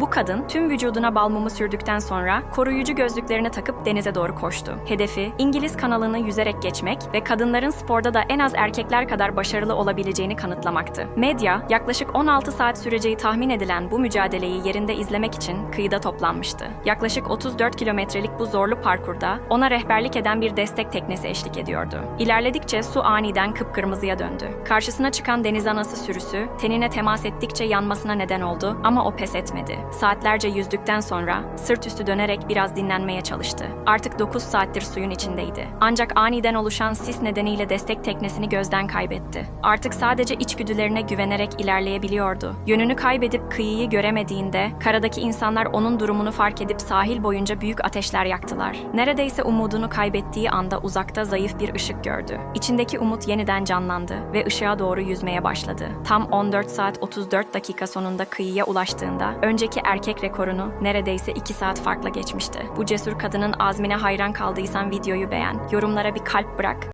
Bu kadın tüm vücuduna bal mumu sürdükten sonra koruyucu gözlüklerini takıp denize doğru koştu. Hedefi İngiliz kanalını yüzerek geçmek ve kadınların sporda da en az erkekler kadar başarılı olabileceğini kanıtlamaktı. Medya yaklaşık 16 saat süreceği tahmin edilen bu mücadeleyi yerinde izlemek için kıyıda toplanmıştı. Yaklaşık 34 kilometrelik bu zorlu parkurda ona rehberlik eden bir destek teknesi eşlik ediyordu. İlerledikçe su aniden kıpkırmızıya döndü. Karşısına çıkan deniz anası sürüsü tenine temas ettikçe yanmasına neden oldu ama o pes etmedi. Saatlerce yüzdükten sonra sırt üstü dönerek biraz dinlenmeye çalıştı. Artık 9 saattir suyun içindeydi. Ancak aniden oluşan sis nedeniyle destek teknesini gözden kaybetti. Artık sadece içgüdülerine güvenerek ilerleyebiliyordu. Yönünü kaybedip kıyıyı göremediğinde karadaki insanlar onun durumunu fark edip sahil boyunca büyük ateşler yaktılar. Neredeyse umudunu kaybettiği anda uzakta zayıf bir ışık gördü. İçindeki umut yeniden canlandı ve ışığa doğru yüzmeye başladı. Tam 14 saat 34 dakika sonunda kıyıya ulaştığında önceki erkek rekorunu neredeyse 2 saat farkla geçmişti. Bu cesur kadının azmine hayran kaldıysan videoyu beğen, yorumlara bir kalp bırak